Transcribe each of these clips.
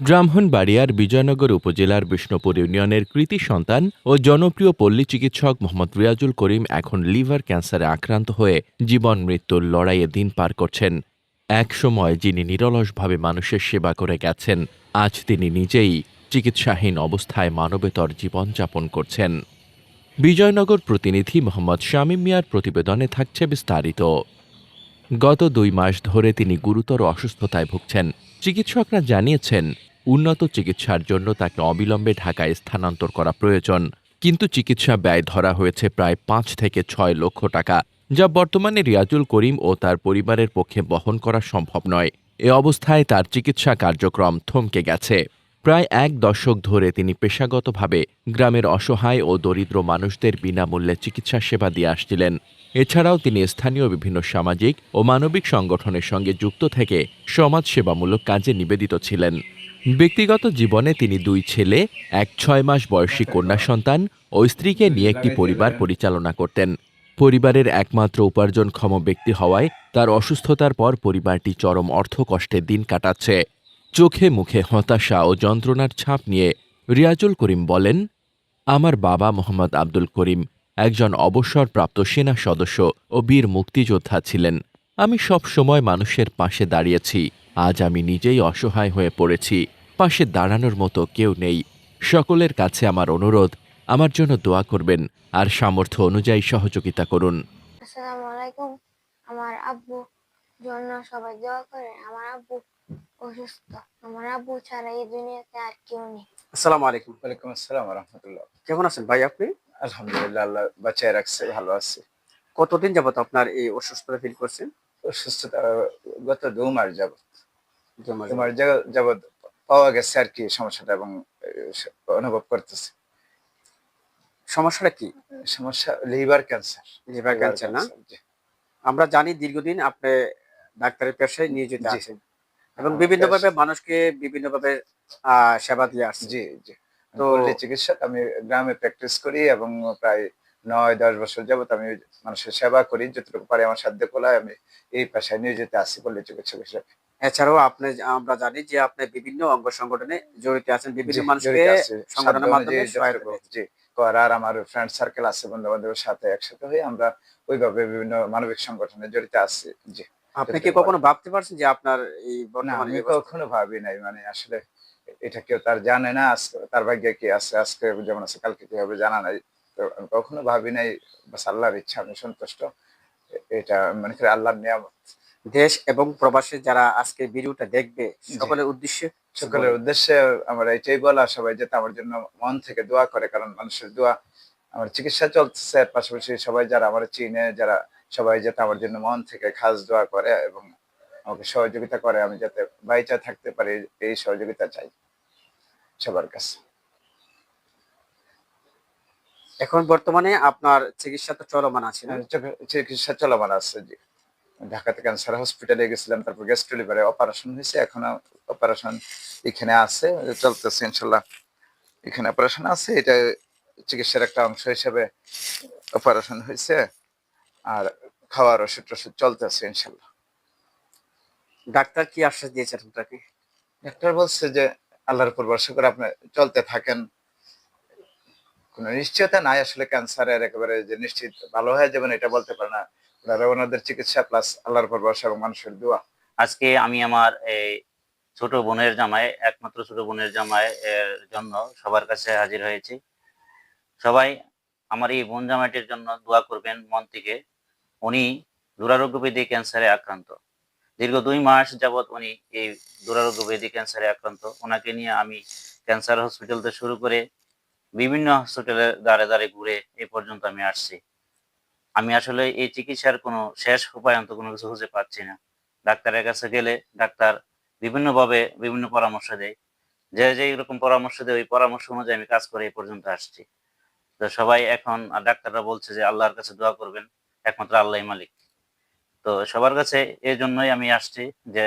ব্রাহ্মণবাড়িয়ার বিজয়নগর উপজেলার বিষ্ণুপুর ইউনিয়নের কৃতি সন্তান ও জনপ্রিয় পল্লী চিকিৎসক মোহাম্মদ রিয়াজুল করিম এখন লিভার ক্যান্সারে আক্রান্ত হয়ে জীবন মৃত্যুর লড়াইয়ে দিন পার করছেন। এক সময় যিনি নিরলসভাবে মানুষের সেবা করে গেছেন, আজ তিনি নিজেই চিকিৎসাহীন অবস্থায় মানবেতর জীবনযাপন করছেন। বিজয়নগর প্রতিনিধি মোহাম্মদ শামীম মিয়ার প্রতিবেদনে থাকছে বিস্তারিত। গত দুই মাস ধরে তিনি গুরুতর অসুস্থতায় ভুগছেন। চিকিৎসকরা জানিয়েছেন, উন্নত চিকিৎসার জন্য তাকে অবিলম্বে ঢাকায় স্থানান্তর করা প্রয়োজন। কিন্তু চিকিৎসা ব্যয় ধরা হয়েছে প্রায় পাঁচ থেকে ছয় লক্ষ টাকা, যা বর্তমানে রিয়াজুল করিম ও তার পরিবারের পক্ষে বহন করা সম্ভব নয়। এ অবস্থায় তার চিকিৎসা কার্যক্রম থমকে গেছে। প্রায় এক দশক ধরে তিনি পেশাগতভাবে গ্রামের অসহায় ও দরিদ্র মানুষদের বিনামূল্যে চিকিৎসা সেবা দিয়ে আসছিলেন। এছাড়াও তিনি স্থানীয় বিভিন্ন সামাজিক ও মানবিক সংগঠনের সঙ্গে যুক্ত থেকে সমাজসেবামূলক কাজে নিবেদিত ছিলেন। ব্যক্তিগত জীবনে তিনি দুই ছেলে, এক ছয় মাস বয়সী কন্যা সন্তান ও স্ত্রীকে নিয়ে একটি পরিবার পরিচালনা করতেন। পরিবারের একমাত্র উপার্জনক্ষম ব্যক্তি হওয়ায় তার অসুস্থতার পর পরিবারটি চরম অর্থকষ্টে দিন কাটাচ্ছে। চোখে মুখে হতাশা ও যন্ত্রণার ছাপ নিয়ে রিয়াজুল করিম বলেন, আমার বাবা মোহাম্মদ আব্দুল করিম একজন অবসরপ্রাপ্ত সেনা সদস্য ও বীর মুক্তিযোদ্ধা ছিলেন। আমি সব সময় মানুষের পাশে দাঁড়িয়েছি। আজ আমি নিজেই অসহায় হয়ে পড়েছি। পাশে দাঁড়ানোর মতো কেউ নেই। সকলের কাছে আমার অনুরোধ আমার জন্য দোয়া করবেন আর সামর্থ্য অনুযায়ী সহযোগিতা করুন। আসসালামু আলাইকুম। আমার আব্বু জন্য সবাই দোয়া করে আমার আব্বু অসুস্থ। আমার আব্বু ছাড়া এই দুনিয়াতে আর কেউ নেই। আসসালামু আলাইকুম ওয়ালাইকুম আসসালাম রহমতুল্লাহ। কেমন আছেন ভাই আপনি? আলহামদুলিল্লাহ আল্লাহ বাঁচায় রাখছে ভালো আছে। কতদিন যাবত আপনার এই অসুস্থতা ফিল করছেন? অসুস্থতা গত দু মাস যাবত। দু মাস যাবত- পাওয়া গেছে আর কি সমস্যাটা এবং অনুভব করতেছে। সমস্যাটা কি? সমস্যা লিভার ক্যান্সার লিভার ক্যান্সার না? আমরা জানি দীর্ঘদিন আপনি ডাক্তারের পেশায় নিয়োজিত। আছেন এবং আমার বিভিন্ন ভাবে মানুষকে বিভিন্ন ভাবে আহ, সেবা দিয়ে আসছেন। জি জি। তো- চিকিৎসক আমি গ্রামে প্র্যাকটিস করি এবং প্রায় নয় দশ বছর যাবত আমি মানুষের সেবা করি যতটুকু পারি আমার সাধ্য কোলায় আমি এই পেশায় নিয়োজিত আছি পল্লী চিকিৎসক হিসেবে। এছাড়াও আপনি আমরা জানি যে আপনি বিভিন্ন অঙ্গ সংগঠনে জড়িত আছেন বিভিন্ন মানুষকে সংগঠনের মাধ্যমে। জি করার আমার ফ্রেন্ড সার্কেল আছে বন্ধু বান্ধবের সাথে একসাথে হয়ে আমরা ওইভাবে বিভিন্ন মানবিক সংগঠনে জড়িত আছি জি। আপনি কি কখনো ভাবতে পারছেন যে আপনার এই বর্তমানে আমি কখনো ভাবি নাই। মানে আসলে এটা কেউ তার জানে না আজকে তার ভাগ্যে কি আছে আজকে যেমন আছে কালকে কি হবে জানা নাই। তো আমি কখনো ভাবি নাই বাস আল্লাহর ইচ্ছা আমি সন্তুষ্ট। এটা মনে করি আল্লাহর নিয়ামত। দেশ এবং প্রবাসী যারা আজকে ভিডিওটা দেখবে সকলের উদ্দেশ্যে সকলের উদ্দেশ্যে আমার এটাই বলা সবাই যাতে আমার জন্য মন থেকে দোয়া করে কারণ মানুষের দোয়া আমার চিকিৎসা চলতেছে পাশাপাশি সবাই যারা আমার চিনে যারা সবাই যাতে আমার জন্য মন থেকে খাস দোয়া করে এবং আমাকে সহযোগিতা করে আমি যাতে বাইচা থাকতে পারি এই সহযোগিতা চাই সবার কাছে। এখন বর্তমানে আপনার চিকিৎসা তো চলমান আছে না? আর চিকিৎসা চলমান আছে জি। ঢাকাতে ক্যান্সার হসপিটালে গেছিলাম তারপর গ্যাস্ট্রো লিভারে অপারেশন হয়েছে এখনও অপারেশন এখানে আছে চলতেছে ইনশাল্লাহ। এখানে অপারেশন আছে এটা চিকিৎসার একটা অংশ হিসেবে অপারেশন হয়েছে। আর খাওয়ার ওষুধ টষুধ চলতেছে ইনশাল্লাহ। ডাক্তার কি আশ্বাস দিয়েছেন আপনাকে? ডাক্তার বলছে যে আল্লাহর উপর ভরসা করে আপনি চলতে থাকেন। কোনো নিশ্চয়তা নাই আসলে ক্যান্সারের একেবারে যে নিশ্চিত ভালো হয়ে যাবেন এটা বলতে পারে না। ওনারা ওনাদের চিকিৎসা প্লাস আল্লাহর উপর ভরসা এবং মানুষের দোয়া। আজকে আমি আমার এই ছোট বোনের জামাই একমাত্র ছোট বোনের জামাই এর জন্য সবার কাছে হাজির হয়েছি। সবাই আমার এই বোন জামাইটির জন্য দোয়া করবেন মন থেকে। উনি দুরারোগ্য ব্যাধি ক্যান্সারে আক্রান্ত। দীর্ঘ দুই মাস যাবৎ উনি এই দুরারোগ্য ব্যাধি ক্যান্সারে আক্রান্ত। ওনাকে নিয়ে আমি ক্যান্সার হসপিটাল থেকে শুরু করে বিভিন্ন হসপিটালে দাঁড়ে দাঁড়ে ঘুরে এই পর্যন্ত আমি আসছি। আমি আসলে এই চিকিৎসার কোনো শেষ উপায় উপায়ন্ত কোনো কিছু খুঁজে পাচ্ছি না। ডাক্তারের কাছে গেলে ডাক্তার বিভিন্নভাবে বিভিন্ন পরামর্শ দেয়। যে যে এরকম পরামর্শ দেয়, ওই পরামর্শ অনুযায়ী আমি কাজ করে এই পর্যন্ত আসছি। তো সবাই এখন ডাক্তাররা বলছে যে আল্লাহর কাছে দোয়া করবেন। একমাত্র আল্লাহ মালিক। তো সবার কাছে এই জন্যই আমি আসছি যে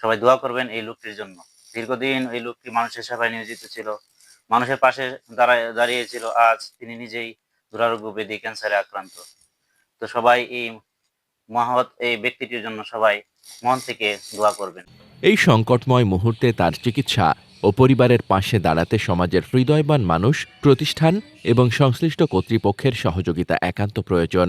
সবাই দোয়া করবেন এই লোকটির জন্য। দীর্ঘদিন এই লোকটি মানুষের সেবায় নিয়োজিত ছিল, মানুষের পাশে দাঁড়ায়, দাঁড়িয়েছিল, আজ তিনি নিজেই দুরারোগ্য ব্যাধি ক্যান্সারে আক্রান্ত। তো সবাই এই মহৎ এই ব্যক্তিটির জন্য সবাই মন থেকে দোয়া করবেন। এই সংকটময় মুহূর্তে তার চিকিৎসা ও পরিবারের পাশে দাঁড়াতে সমাজের হৃদয়বান মানুষ, প্রতিষ্ঠান এবং সংশ্লিষ্ট কর্তৃপক্ষের সহযোগিতা একান্ত প্রয়োজন।